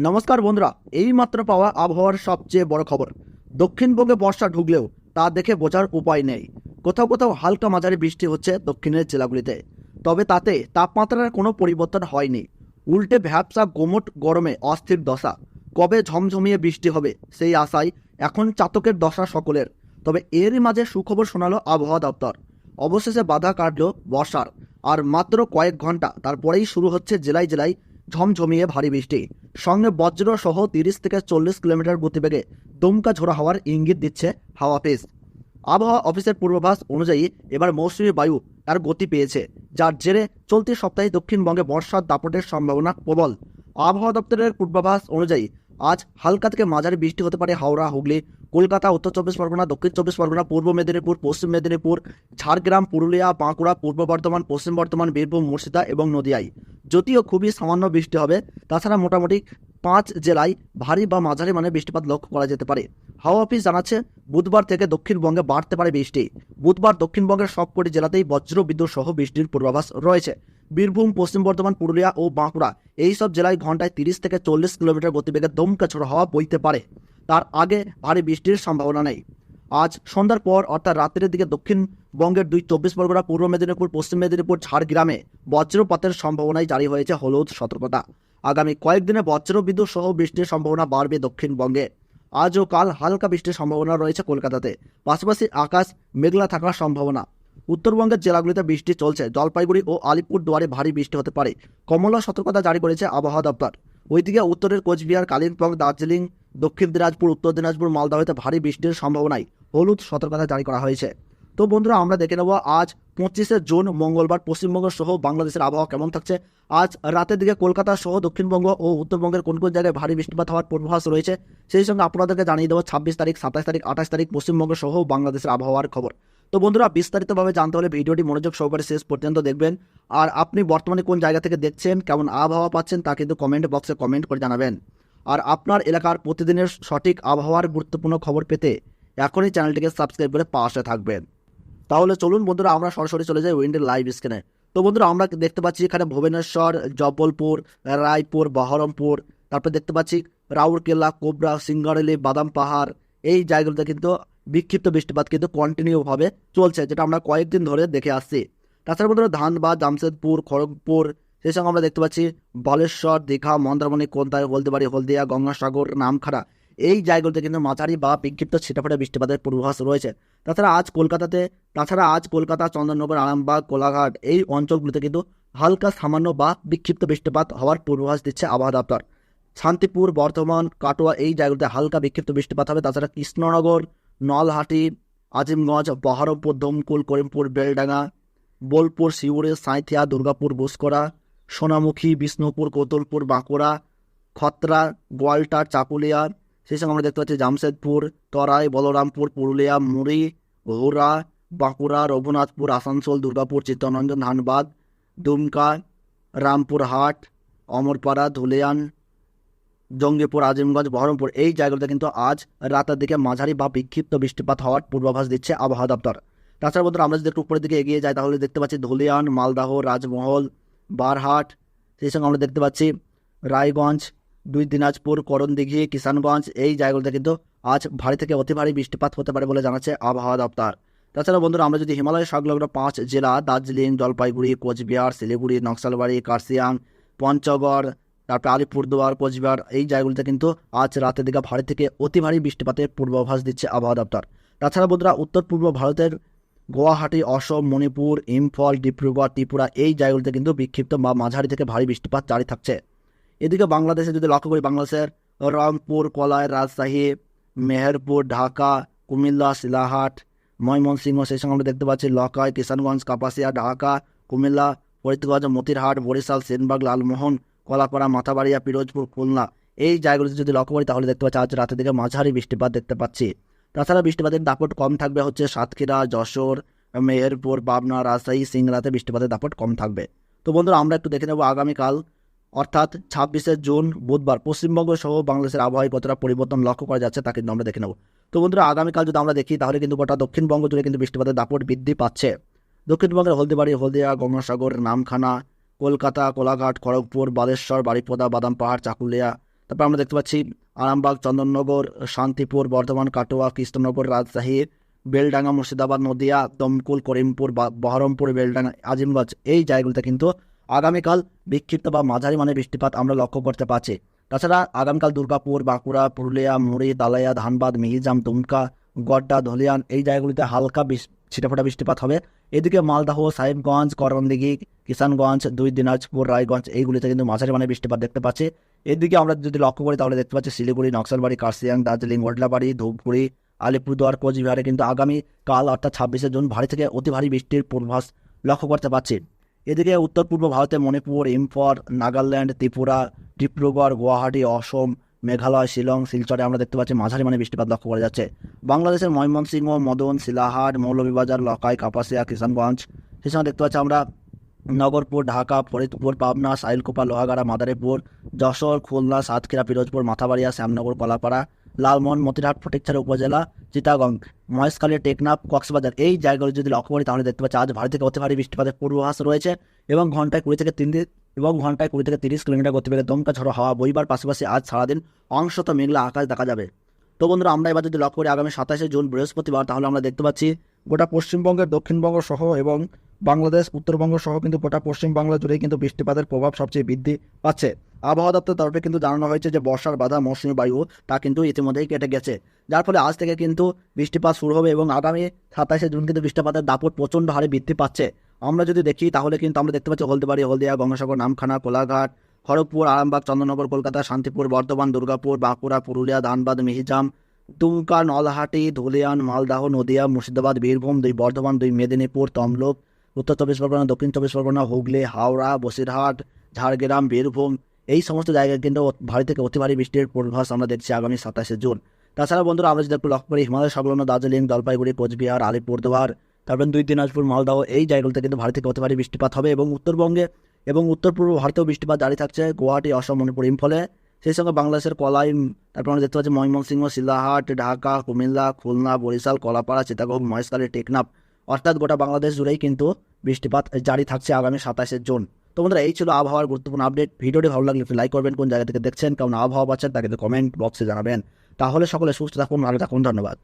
নমস্কার বন্ধুরা, এই মাত্র পাওয়া আবহাওয়ার সবচেয়ে বড় খবর। দক্ষিণবঙ্গে বর্ষা ঢুকলেও তা দেখে বোঝার উপায় নেই। কোথাও কোথাও হালকা মাঝারি বৃষ্টি হচ্ছে দক্ষিণের জেলাগুলিতে। তবে তাতে তাপমাত্রার কোনো পরিবর্তন হয়নি। উল্টে ভ্যাবসা গোমট গরমে অস্থির দশা। কবে ঝমঝমিয়ে বৃষ্টি হবে সেই আশায় এখন চাতকের দশা সকলের। তবে এরই মাঝে সুখবর শোনালো আবহাওয়া দপ্তর। অবশেষে বাধা কাটল বর্ষার। আর মাত্র কয়েক ঘণ্টা তারপরেই শুরু হচ্ছে জেলায় জেলায় ঝমঝমিয়ে ভারী বৃষ্টি। সঙ্গে বজ্র সহ তিরিশ থেকে চল্লিশ কিলোমিটার গতিবেগে দমকা ঝোড়া হওয়ার ইঙ্গিত দিচ্ছে হাওয়া পেস আবহাওয়া অফিসের পূর্বাভাস অনুযায়ী এবার মৌসুমী বায়ু তার গতি পেয়েছে, যার জেরে চলতি সপ্তাহে দক্ষিণবঙ্গে বর্ষার দাপটের সম্ভাবনা প্রবল। আবহাওয়া দপ্তরের পূর্বাভাস অনুযায়ী আজ হালকা থেকে মাঝারি বৃষ্টি হতে পারে হাওড়া, হুগলি, কলকাতা, উত্তর চব্বিশ পরগনা, দক্ষিণ চব্বিশ পরগনা, পূর্ব মেদিনীপুর, পশ্চিম মেদিনীপুর, ঝাড়গ্রাম, পুরুলিয়া, বাঁকুড়া, পূর্ব বর্ধমান, পশ্চিম বর্ধমান, বীরভূম, মুর্শিদা এবং নদিয়ায়। যদিও খুবই সামান্য বৃষ্টি হবে, তাছাড়া মোটামুটি পাঁচ জেলায় ভারী বা মাঝারি মানের বৃষ্টিপাত লক্ষ্য করা যেতে পারে। হাওয়া অফিস জানাচ্ছে, বুধবার থেকে দক্ষিণবঙ্গে বাড়তে পারে বৃষ্টি। বুধবার দক্ষিণবঙ্গের সবকটি জেলাতেই বজ্র, বিদ্যুৎ সহ বৃষ্টির পূর্বাভাস রয়েছে। বীরভূম, পশ্চিম বর্ধমান, পুরুলিয়া ও বাঁকুড়া এই সব জেলায় ঘন্টায় তিরিশ থেকে চল্লিশ কিলোমিটার গতিবেগে দমকা ছোড়া হাওয়া বইতে পারে। তার আগে ভারী বৃষ্টির সম্ভাবনা নেই। আজ সন্ধ্যার পর, অর্থাৎ রাত্রের দিকে দক্ষিণবঙ্গের দুই চব্বিশ পরগনা, পূর্ব মেদিনীপুর, পশ্চিম মেদিনীপুর, ঝাড়গ্রামে বজ্রপাতের সম্ভাবনায় জারি হয়েছে হলুদ সতর্কতা। আগামী কয়েকদিনে বজ্রবিদ্যুৎ সহ বৃষ্টির সম্ভাবনা বাড়বে দক্ষিণবঙ্গে আজ ও কাল হালকা বৃষ্টির সম্ভাবনা রয়েছে কলকাতাতে। পাশাপাশি আকাশ মেঘলা থাকার সম্ভাবনা। উত্তরবঙ্গের জেলাগুলিতে বৃষ্টি চলছে। জলপাইগুড়ি ও আলিপুর দুয়ারে ভারী বৃষ্টি হতে পারে। কমলা সতর্কতা জারি করেছে আবহাওয়া দপ্তর। ওইদিকে উত্তরের কোচবিহার, কালিম্পং, দার্জিলিং দক্ষিণ দিনাজপুর, উত্তর দিনাজপুর মালদাহতে ভারী বৃষ্টির সম্ভাবনায় হলুদ সতর্কতা জারি করা হয়েছে। তো বন্ধুরা, আমরা দেখে নেব আজ পঁচিশে জুন, মঙ্গলবার পশ্চিমবঙ্গ সহ বাংলাদেশের আবহাওয়া কেমন থাকছে। আজ রাতের দিকে কলকাতা সহ দক্ষিণবঙ্গ ও উত্তরবঙ্গের কোন কোন জায়গায় ভারী বৃষ্টিপাত হওয়ার পূর্বাভাস রয়েছে, সেই সঙ্গে আপনাদেরকে জানিয়ে দেবো ছাব্বিশ তারিখ, সাতাশ তারিখ, আঠাশ তারিখ পশ্চিমবঙ্গ সহ বাংলাদেশের আবহাওয়ার খবর। তো বন্ধুরা, বিস্তারিতভাবে জানতে হলে ভিডিওটি মনোযোগ সহকারে শেষ পর্যন্ত দেখবেন। আর আপনি বর্তমানে কোন জায়গা থেকে দেখছেন, কেমন আবহাওয়া পাচ্ছেন তা কিন্তু কমেন্ট বক্সে কমেন্ট করে জানাবেন। আর আপনার এলাকার প্রতিদিনের সঠিক আবহাওয়ার গুরুত্বপূর্ণ খবর পেতে এখনই চ্যানেলটিকে সাবস্ক্রাইব করে পাশে থাকবেন। তাহলে চলুন বন্ধুরা, আমরা সরাসরি চলে যাই উইন্ডের লাইভ স্ক্রিনে। তো বন্ধুরা, আমরা দেখতে পাচ্ছি এখানে ভুবনেশ্বর জব্বলপুর রায়পুর, বহরমপুর, তারপর দেখতে পাচ্ছি রাউরকেল্লা কোবরা, সিঙ্গারেলি, বাদাম পাহাড়, এই জায়গাগুলোতে কিন্তু বিক্ষিপ্ত বৃষ্টিপাত কিন্তু কন্টিনিউভাবে চলছে, যেটা আমরা কয়েকদিন ধরে দেখে আসছি। তাছাড়া বন্ধুরা, ধানবাদ, জামশেদপুর, খড়গপুর সেই সঙ্গে আমরা দেখতে পাচ্ছি বালেশ্বর, দীঘা, মন্দারমণি কোনতায় হলদিবাড়ি, হলদিয়া, গঙ্গাসাগর, নামখাড়া। এই জায়গাগুলোতে কিন্তু মাঝারি বা বিক্ষিপ্ত ছিটাফাটা বৃষ্টিপাতের পূর্বাভাস রয়েছে। তাছাড়া আজ কলকাতাতে, তাছাড়া আজ কলকাতা, চন্দননগর, আরামবাগ, কোলাঘাট এই অঞ্চলগুলিতে কিন্তু হালকা সামান্য বা বিক্ষিপ্ত বৃষ্টিপাত হওয়ার পূর্বাভাস দিচ্ছে আবহাওয়া দপ্তর। শান্তিপুর, বর্ধমান, কাটোয়া এই জায়গাগুলোতে হালকা বিক্ষিপ্ত বৃষ্টিপাত হবে। তাছাড়া কৃষ্ণনগর, নলহাটি, আজিমগঞ্জ, বহরমপুর, দমকুল, করিমপুর, বেলডাঙ্গা, বোলপুর, শিউরে, সাঁইথিয়া, দুর্গাপুর বুসকরা সোনামুখী, বিষ্ণুপুর কোতলপুর বাঁকুড়া, খতরা গোয়ালটার চাকুলিয়া, সেই সঙ্গে আমরা দেখতে পাচ্ছি জামশেদপুর, তরাই, বলরামপুর, পুরুলিয়া, মুড়ি ঘোড়া বাঁকুড়া, রঘুনাথপুর, আসানসোল, দুর্গাপুর, চিত্তরঞ্জন, ধানবাদ, দুমকা রামপুরহাট অমরপাড়া, ধুলিয়ান, জঙ্গিপুর, আজিমগঞ্জ, বহরমপুর। এই জায়গাগুলোতে কিন্তু আজ রাতের দিকে মাঝারি বা বিক্ষিপ্ত বৃষ্টিপাত হওয়ার পূর্বাভাস দিচ্ছে আবহাওয়া দপ্তর। তাছাড়া বন্ধুরা, আমরা যদি একটু উপরের দিকে এগিয়ে যাই, তাহলে দেখতে পাচ্ছি ধুলিয়ান, মালদাহ, রাজমহল বারহাট, সেই সঙ্গে আমরা দেখতে পাচ্ছি রায়গঞ্জ, দুই দিনাজপুর, করণদিঘি, কিষানগঞ্জ, এই জায়গাগুলোতে কিন্তু আজ ভারী থেকে অতি ভারী বৃষ্টিপাত হতে পারে বলে জানাচ্ছে আবহাওয়া দপ্তর। তাছাড়া বন্ধুরা, আমরা যদি হিমালয় সংলগ্ন পাঁচ জেলা, দার্জিলিং, জলপাইগুড়ি, কোচবিহার, শিলিগুড়ি, নকশালবাড়ি কার্সিয়াং পঞ্চগড়, তারপরে আলিপুরদুয়ার, কোচবিহার, এই জায়গাগুলিতে কিন্তু আজ রাতের দিকে ভারী থেকে অতি ভারী বৃষ্টিপাতের পূর্বাভাস দিচ্ছে আবহাওয়া দপ্তর। তাছাড়া বন্ধুরা উত্তর পূর্ব ভারতের গুয়াহাটি, অসম, মণিপুর, ইম্ফল ডিব্রুগড় ত্রিপুরা, এই জায়গাগুলিতে কিন্তু বিক্ষিপ্ত বা মাঝারি থেকে ভারী বৃষ্টিপাত জারি থাকছে। এদিকে বাংলাদেশে যদি লক্ষ্য করি, বাংলাদেশের রংপুর কলাই রাজশাহী, মেহেরপুর, ঢাকা, কুমিল্লা, শিলাহাট, ময়মনসিংহ, সেই সঙ্গে আমরা দেখতে পাচ্ছি লকাই, কিষানগঞ্জ, কাপাসিয়া, ঢাকা, কুমিল্লা, ফরিদগঞ্জ, মতিরহাট, বরিশাল, সেনবাগ, লালমোহন, কলাপাড়া, মাথাবাড়িয়া, পিরোজপুর, খুলনা। এই জায়গাগুলিতে যদি লক্ষ্য করি, তাহলে দেখতে পাচ্ছি আজ রাতের দিকে মাঝারি বৃষ্টিপাত দেখতে পাচ্ছি। তাছাড়া বৃষ্টিপাতের দাপট কম থাকবে হচ্ছে সাতক্ষীরা, যশোর, মেহেরপুর, পাবনা, রাজশাহী, সিংড়াতে বৃষ্টিপাতের দাপট কম থাকবে। তো বন্ধুরা, আমরা একটু দেখে নেব আগামীকাল, অর্থাৎ ছাব্বিশে জুন, বুধবার। পশ্চিমবঙ্গ সহ বাংলাদেশের আবহাওয়ায় কতটা পরিবর্তন লক্ষ্য করা যাচ্ছে তা কিন্তু আমরা দেখে নেব। তো বন্ধুরা, আগামীকাল যদি আমরা দেখি, তাহলে কিন্তু গোটা দক্ষিণবঙ্গ জুড়ে কিন্তু বৃষ্টিপাতের দাপট বৃদ্ধি পাচ্ছে। দক্ষিণবঙ্গের হলদিবাড়ি, হলদিয়া, গঙ্গাসাগর, নামখানা, কলকাতা, কোলাঘাট, খড়গপুর, বালেশ্বর, বারিপদা বাদাম পাহাড় চাকুলিয়া তারপর আমরা দেখতে পাচ্ছি আরামবাগ, চন্দননগর, শান্তিপুর, বর্ধমান, কাটোয়া, কৃষ্ণনগর, রাজশাহী, বেলডাঙ্গা, মুর্শিদাবাদ, নদিয়া, দমকুল, করিমপুর বহরমপুর, বেলডাঙ্গা, আজিমগঞ্জ। এই জায়গাগুলোতে কিন্তু আগামীকাল বিক্ষিপ্ত বা মাঝারি মানের বৃষ্টিপাত আমরা লক্ষ্য করতে পারছি তাছাড়া আগামীকাল দুর্গাপুর, বাঁকুড়া, পুরুলিয়া, মুড়ি তালাইয়া ধানবাদ, মিহিজাম, দুমকা, গড্ডা, ধলিয়ান, এই জায়গাগুলিতে হালকা ছিটেফোঁটা বৃষ্টিপাত হবে। এদিকে মালদাহ, সাহেবগঞ্জ করণদিঘি কিষানগঞ্জ, দুই দিনাজপুর, রায়গঞ্জ, এইগুলিতে কিন্তু মাঝারি মানের বৃষ্টিপাত দেখতে পাচ্ছি। এদিকে আমরা যদি লক্ষ্য করি, তাহলে দেখতে পাচ্ছি শিলিগুড়ি নকশালবাড়ি কার্সিয়াং দার্জিলিং ওডলাবাড়ি ধূপগুড়ি, আলিপুরদুয়ার, কোচবিহারে কিন্তু আগামী কাল অর্থাৎ ছাব্বিশে জুন ভারী থেকে অতি ভারী বৃষ্টির পূর্বাভাস লক্ষ্য করতে পারছি এদিকে উত্তর পূর্ব ভারতে মণিপুর, ইম্ফল, নাগাল্যান্ড, ত্রিপুরা, ডিব্রুগড়, গুয়াহাটি, অসম, মেঘালয়, শিলং, শিলচরে আমরা দেখতে পাচ্ছি মাঝারি মানে বৃষ্টিপাত লক্ষ্য করা যাচ্ছে। বাংলাদেশের ময়মনসিংহ, মদন, শিলাহাট, মৌলভীবাজার, লকাই, কাপাসিয়া, কিষানগঞ্জ সময় দেখতে পাচ্ছি আমরা নগরপুর, ঢাকা, ফরিদপুর, পাবনা সাইলকোপা লোহাগাড়া, মাদারীপুর, যশোর, খুলনা, সাতক্ষীরা, পিরোজপুর, মাথাবাড়িয়া, শ্যামনগর কলাপাড়া লালমোহন, মতিরহাট, ফটিকছড়া উপজেলা, চিটাগং, মহেশখালী, টেকনাফ, কক্সবাজার। এই জায়গাগুলো যদি লক্ষ্য করি তাহলে দেখতে পাচ্ছি আজ ভারী থেকে অতি ভারী বৃষ্টিপাতের পূর্বাভাস রয়েছে এবং ঘন্টায় কুড়ি থেকে তিন এবং ঘন্টায় কুড়ি থেকে তিরিশ কিলোমিটার গতিবেগে দমকা ঝড়ো হাওয়া বইবার পাশাপাশি আজ সারাদিন অংশত মেঘলা আকাশ দেখা যাবে। তো বন্ধুরা, আমরা এবার যদি লক্ষ্য করি আগামী সাতাশে জুন বৃহস্পতিবার, তাহলে আমরা দেখতে পাচ্ছি গোটা পশ্চিমবঙ্গের দক্ষিণবঙ্গ সহ এবং বাংলাদেশ, উত্তরবঙ্গ সহ কিন্তু গোটা পশ্চিমবাংলা জুড়ে কিন্তু বৃষ্টিপাতের প্রভাব সবচেয়ে বৃদ্ধি পাচ্ছে। আবহাওয়া দপ্তরের তরফে কিন্তু জানানো হয়েছে যে, বর্ষার বাধা, মৌসুমী বায়ু, তা কিন্তু ইতিমধ্যেই কেটে গেছে। যার ফলে আজ থেকে কিন্তু বৃষ্টিপাত শুরু হবে এবং আগামী সাতাশে জুন কিন্তু বৃষ্টিপাতের দাপট প্রচণ্ড হারে বৃদ্ধি পাচ্ছে। আমরা যদি দেখি, তাহলে কিন্তু আমরা দেখতে পাচ্ছি হলদিবাড়ি, হলদিয়া, গঙ্গাসাগর, নামখানা, কোলাঘাট, খড়গপুর, আরামবাগ, চন্দ্রনগর, কলকাতা, শান্তিপুর, বর্ধমান, দুর্গাপুর, বাঁকুড়া, পুরুলিয়া, ধানবাদ, মিহিজাম দুমকা নলহাটি, ধুলিয়ান, মালদাহ, নদিয়া, মুর্শিদাবাদ, বীরভূম, দুই বর্ধমান, দুই মেদিনীপুর, তমলুক উত্তর চব্বিশ পরগনা, দক্ষিণ চব্বিশ পরগনা, হুগলি, হাওড়া, বসিরহাট, ঝাড়গ্রাম, বীরভূম, এই সমস্ত জায়গায় কিন্তু ভারী থেকে অতি ভারী বৃষ্টির পূর্বাভাস আমরা দেখছি আগামী সাতাশে জুন। তাছাড়া বন্ধুরা, আমরা যদি একটু লক্ষ্য করি, হিমালয় সংলগ্ন দার্জিলিং, জলপাইগুড়ি, কোচবিহার, আলিপুরদুয়ার, তারপর দুই দিনাজপুর মালদাহ, এই জায়গাগুলোতে কিন্তু ভারী থেকে অতি ভারী বৃষ্টিপাত হবে এবং উত্তরবঙ্গে এবং উত্তর পূর্ব ভারতেও বৃষ্টিপাত জারি থাকছে গুয়াহাটি, অসম, মণিপুর, ইম্ফলে। সেই সঙ্গে বাংলাদেশের কলাই তারপর আমরা দেখতে পাচ্ছি ময়মনসিংহ, শিলাহাট, ঢাকা, কুমিল্লা, খুলনা, বরিশাল, কলাপাড়া চিটাগং মহেশখালী, টেকনাফ। অর্থাৎ গোটা বাংলাদেশ জুড়েই কিন্তু বৃষ্টিপাত জারি থাকছে আগামী সাতাশে জুন। তো বন্ধুরা, এই ছিল আবহাওয়ার গুরুত্বপূর্ণ আপডেট ভিডিওটি ভালো লাগলে লাইক করবেন, কোন জায়গা থেকে দেখছেন, কেমন আবহাওয়া পাচ্ছেন তাকে কমেন্ট বক্সে জানাবেন। তাহলে সকলে সুস্থ থাকুন, ভালো থাকুন, ধন্যবাদ।